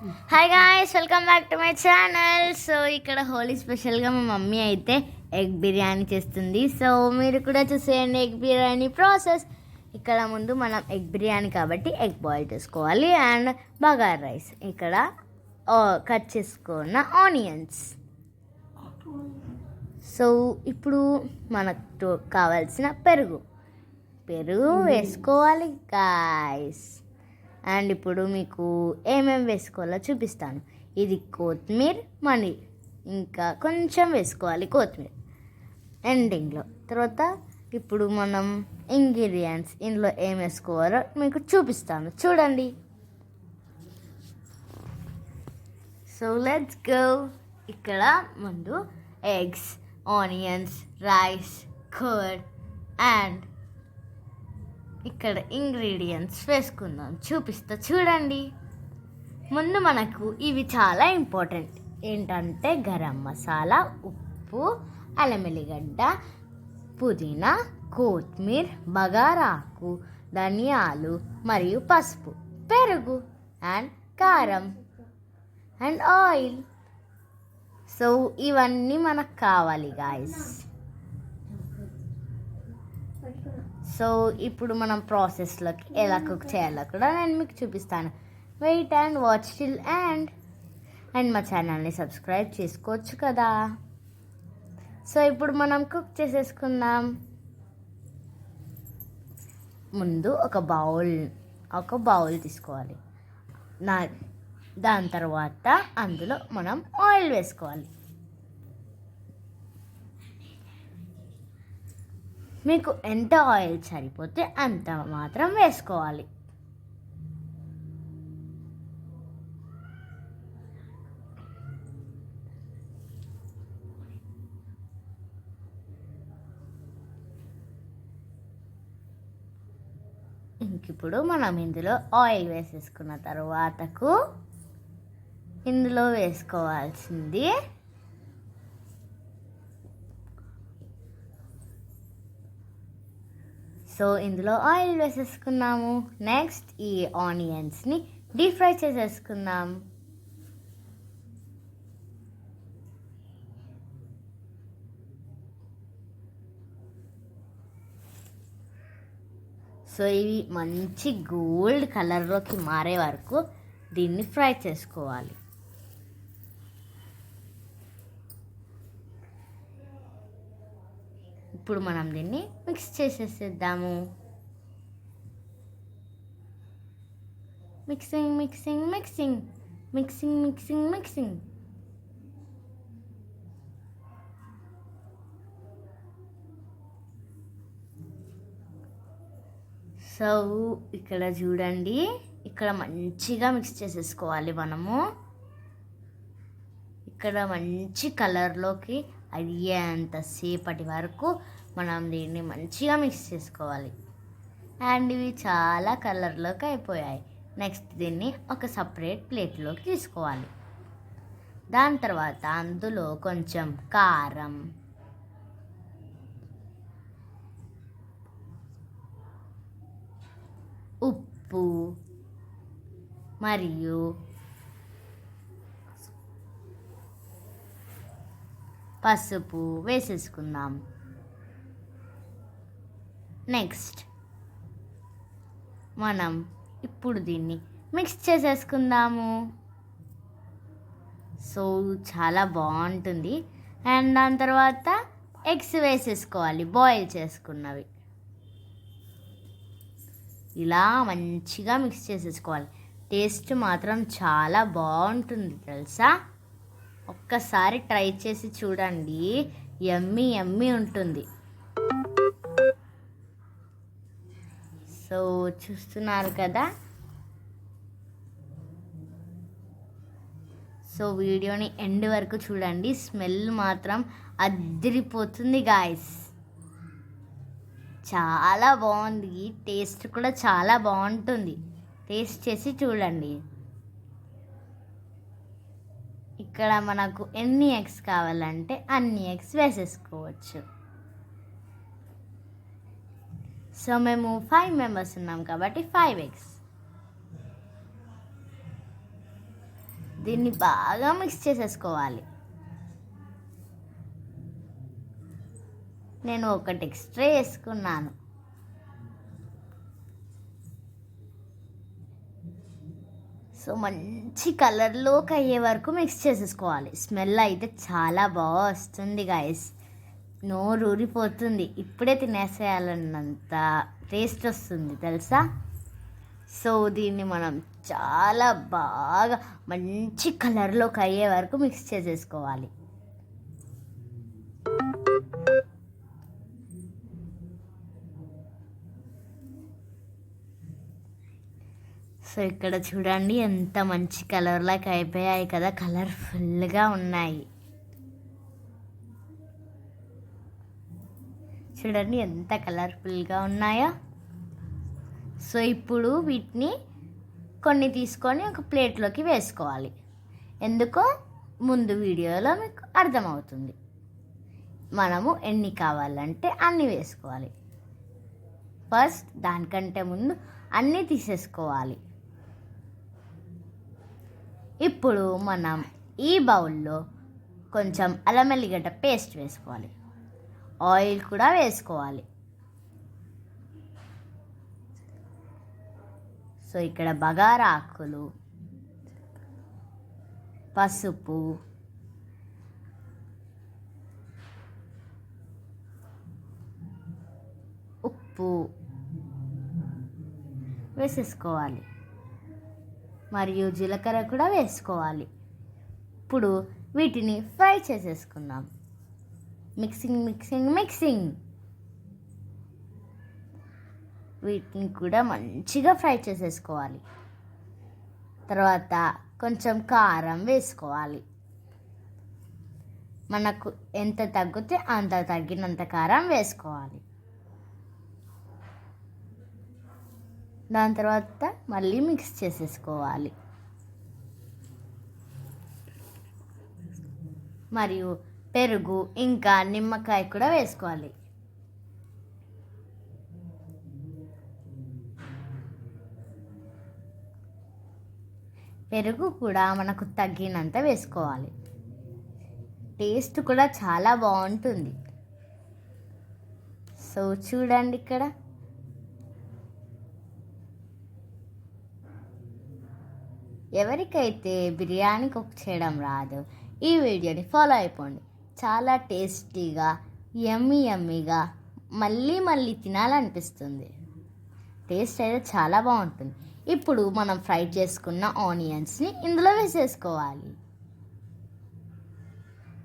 Hi guys welcome back to my channel so ఇక్కడ హోలీ స్పెషల్గా మా మమ్మీ అయితే ఎగ్ బిర్యానీ చేస్తుంది. సో మీరు కూడా చూసేయండి ఎగ్ బిర్యానీ ప్రాసెస్. ఇక్కడ ముందు మనం ఎగ్ బిర్యానీ కాబట్టి ఎగ్ బాయిల్ చేసుకోవాలి అండ్ బగార్ రైస్. ఇక్కడ కట్ చేసుకున్న ఆనియన్స్. సో ఇప్పుడు మనకు కావాల్సిన పెరుగు. పెరుగు వేసుకోవాలి గాయస్ అండ్ ఇప్పుడు మీకు ఏమేమి వేసుకోవాలో చూపిస్తాను. ఇది కొత్తిమీర్ మనీ. ఇంకా కొంచెం వేసుకోవాలి కొత్తిమీర. ఎండింగ్లో తర్వాత ఇప్పుడు మనం ఇంగ్రీడియంట్స్ ఇందులో ఏం వేసుకోవాలో మీకు చూపిస్తాను. చూడండి. సో లెట్స్ గో ఇక్కడ ముందు eggs onions rice curd and ఇక్కడ ఇంగ్రీడియంట్స్ వేసుకుందాం. చూపిస్తా చూడండి. ముందు మనకు ఇవి చాలా ఇంపార్టెంట్ ఏంటంటే గరం మసాలా ఉప్పు అల్లం ఎల్లిగడ్డ పుదీనా కొత్తిమీర్ బగారాకు ధనియాలు మరియు పసుపు. పెరుగు అండ్ కారం అండ్ ఆయిల్ సో ఇవన్నీ మనకు కావాలి గాయస్ సో ఇప్పుడు మనం ప్రాసెస్లోకి ఎలా కుక్ చేయాలో కూడా నేను మీకు చూపిస్తాను. Wait and watch till and and మా ఛానల్ని సబ్స్క్రైబ్ చేసుకోవచ్చు కదా. సో ఇప్పుడు మనం కుక్ చేసేసుకుందాం. ముందు ఒక బౌల్ ఒక బౌల్ తీసుకోవాలి. నా దాని తర్వాత అందులో మనం ఆయిల్ వేసుకోవాలి. మీకు ఎంత ఆయిల్ సరిపోతే అంత మాత్రం వేసుకోవాలి. ఇంకిప్పుడు మనం ఇందులో ఆయిల్ వేసేసుకున్న తర్వాతకు ఇందులో వేసుకోవాల్సింది సో ఇందులో ఆయిల్ వేసేసుకున్నాము నెక్స్ట్ ఈ ఆనియన్స్ని డీప్ ఫ్రై చేసేసుకుందాం. సో ఇవి మంచి గోల్డ్ కలర్లోకి మారే వరకు దీన్ని ఫ్రై చేసుకోవాలి. ఇప్పుడు మనం దీన్ని mix చేసేసేద్దాము. Mixing mixing mixing mixing mixing mixing so ఇక్కడ చూడండి. ఇక్కడ మంచిగా మిక్స్ చేసేసుకోవాలి మనము. ఇక్కడ మంచి కలర్లోకి అయ్యేంతసేపటి వరకు మనం దీన్ని మంచిగా మిక్స్ చేసుకోవాలి. అండ్ ఇవి చాలా కలర్లోకి అయిపోయాయి. నెక్స్ట్ దీన్ని ఒక సపరేట్ ప్లేట్లోకి తీసుకోవాలి. దాని తర్వాత అందులో కొంచెం కారం ఉప్పు మరియు పసుపు వేసేసుకుందాం. నెక్స్ట్ మనం ఇప్పుడు దీన్ని మిక్స్ చేసేసుకుందాము. సో చాలా బాగుంటుంది. అండ్ దాని తర్వాత ఎగ్స్ వేసేసుకోవాలి. బాయిల్ చేసుకున్నవి. ఇలా మంచిగా మిక్స్ చేసేసుకోవాలి. టేస్ట్ మాత్రం చాలా బాగుంటుంది తెలుసా? ఒక్కసారి ట్రై చేసి చూడండి. ఎమ్మి ఎమ్మి ఉంటుంది. సో చూస్తున్నారు కదా. సో వీడియోని ఎండ్ వరకు చూడండి. స్మెల్ మాత్రం అదిరిపోతుంది గాయస్ చాలా బాగుంది. టేస్ట్ కూడా చాలా బాగుంటుంది. టేస్ట్ చేసి చూడండి. ఇక్కడ మనకు ఎన్ని ఎగ్స్ కావాలంటే అన్ని ఎగ్స్ వేసేసుకోవచ్చు. సో మేము ఫైవ్ మెంబర్స్ ఉన్నాం కాబట్టి ఫైవ్ ఎగ్స్ దీన్ని బాగా మిక్స్ చేసేసుకోవాలి. నేను ఒకటి ఎక్స్ట్రా వేసుకున్నాను సో మంచి కలర్లోకి అయ్యే వరకు మిక్స్ చేసేసుకోవాలి. స్మెల్ అయితే చాలా బాగా వస్తుంది గాయస్ నోరు ఊరిపోతుంది ఇప్పుడే తినేసేయాలన్నంత టేస్ట్ వస్తుంది తెలుసా? సో దీన్ని మనం చాలా బాగా మంచి కలర్లోకి అయ్యే వరకు మిక్స్ చేసేసుకోవాలి. సో ఇక్కడ చూడండి ఎంత మంచి కలర్లోకి అయిపోయాయి కదా కలర్ఫుల్గా ఉన్నాయి. చూడండి ఎంత కలర్ఫుల్గా ఉన్నాయో. సో ఇప్పుడు వీటిని కొన్ని తీసుకొని ఒక ప్లేట్లోకి వేసుకోవాలి. ఎందుకో ముందు వీడియోలో మీకు అర్థమవుతుంది. మనము ఎన్ని కావాలంటే అన్ని వేసుకోవాలి. ఫస్ట్ దానికంటే ముందు అన్నీ తీసేసుకోవాలి. ఇప్పుడు మనం ఈ బౌల్లో కొంచెం అల్లం ఎల్లిగడ్డ పేస్ట్ వేసుకోవాలి. ఆయిల్ కూడా వేసుకోవాలి. సో ఇక్కడ బగారా ఆకులు పసుపు ఉప్పు వేసేసుకోవాలి. మరియు జీలకర్ర కూడా వేసుకోవాలి. ఇప్పుడు వీటిని ఫ్రై చేసేసుకుందాం. Mixing mixing mixing. వీటిని కూడా మంచిగా ఫ్రై చేసేసుకోవాలి. తర్వాత కొంచెం కారం వేసుకోవాలి. మనకు ఎంత తగ్గితే అంత తగ్గినంత కారం వేసుకోవాలి. దాని తర్వాత మళ్ళీ మిక్స్ చేసేసుకోవాలి. మరియు పెరుగు ఇంకా నిమ్మకాయ కూడా వేసుకోవాలి. పెరుగు కూడా మనకు తగ్గినంత వేసుకోవాలి. టేస్ట్ కూడా చాలా బాగుంటుంది. సో చూడండి ఇక్కడ. ఎవరికైతే బిర్యానీ కుక్ చేయడం రాదు ఈ వీడియోని ఫాలో అయిపోండి. చాలా టేస్టీగా యమ్మీ యమ్మీగా మళ్ళీ మళ్ళీ తినాలనిపిస్తుంది. టేస్ట్ అయితే చాలా బాగుంటుంది. ఇప్పుడు మనం ఫ్రై చేసుకున్న ఆనియన్స్ని ఇందులో వేసేసుకోవాలి.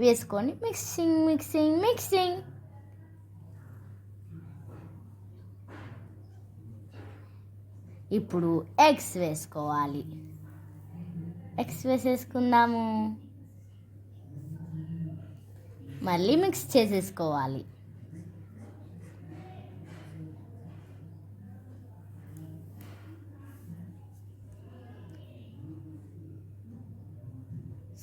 వేసుకొని మిక్సింగ్ మిక్సింగ్ మిక్సింగ్. ఇప్పుడు ఎగ్స్ వేసుకోవాలి. ఎగ్స్ వేసేసుకుందాము. మళ్ళీ మిక్స్ చేసేసుకోవాలి.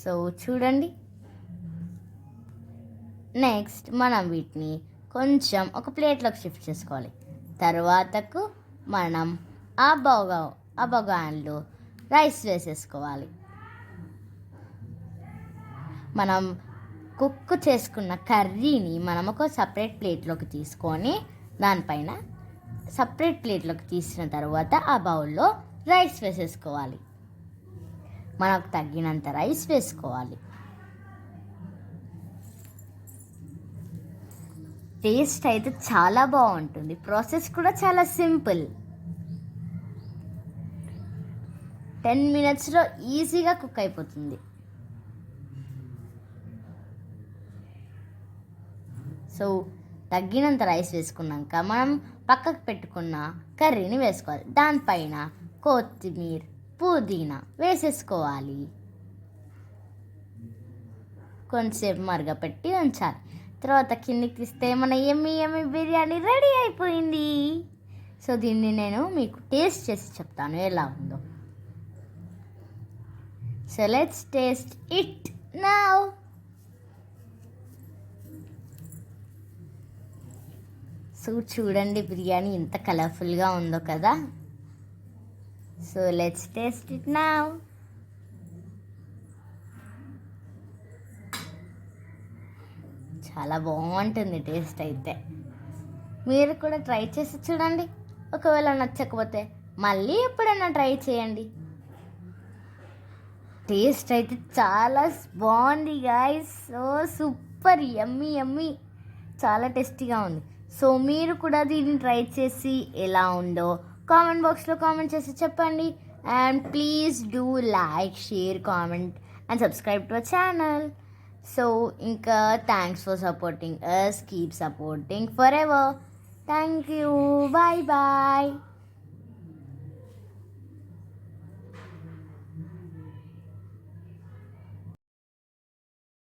సో చూడండి. నెక్స్ట్ మనం వీటిని కొంచెం ఒక ప్లేట్లోకి షిఫ్ట్ చేసుకోవాలి. తర్వాతకు మనం ఆ బొగ ఆ బొగాన్లో రైస్ వేసేసుకోవాలి. మనం కుక్ చేసుకున్న కర్రీని మనం ఒక సపరేట్ ప్లేట్లోకి తీసుకొని దానిపైన సపరేట్ ప్లేట్లోకి తీసిన తర్వాత ఆ బౌల్లో రైస్ వేసేసుకోవాలి. మనకు తగ్గినంత రైస్ వేసుకోవాలి. టేస్ట్ అయితే చాలా బాగుంటుంది. ప్రాసెస్ కూడా చాలా సింపుల్. టెన్ మినిట్స్లో ఈజీగా కుక్ అయిపోతుంది. సో తగ్గినంత రైస్ వేసుకున్నాక మనం పక్కకు పెట్టుకున్న కర్రీని వేసుకోవాలి. దానిపైన కొత్తిమీర పుదీనా వేసేసుకోవాలి. కొంచెంసేపు మరగపెట్టి ఉంచాలి తర్వాత కిందికి తీస్తే మన ఎమ్మి ఎమ్మి బిర్యానీ రెడీ అయిపోయింది. సో దీన్ని నేను మీకు టేస్ట్ చేసి చెప్తాను ఎలా ఉందో. So let's taste it now so చూడండి బిర్యానీ ఎంత కలర్ఫుల్గా ఉందో కదా. సో లెట్స్ టేస్ట్ ఇట్ నా చాలా బాగుంటుంది టేస్ట్ అయితే. మీరు కూడా ట్రై చేసి చూడండి. ఒకవేళ నచ్చకపోతే మళ్ళీ ఎప్పుడైనా ట్రై చేయండి. టేస్ట్ అయితే చాలా బాగుంది guys so super yummy yummy చాలా టేస్టీగా ఉంది. సో మీరు కూడా దీన్ని ట్రై చేసి ఎలా ఉందో కామెంట్ బాక్స్లో కామెంట్ చేసి చెప్పండి. And please do like share comment and subscribe to our channel. So ఇంకా thanks for supporting us keep supporting forever thank you bye bye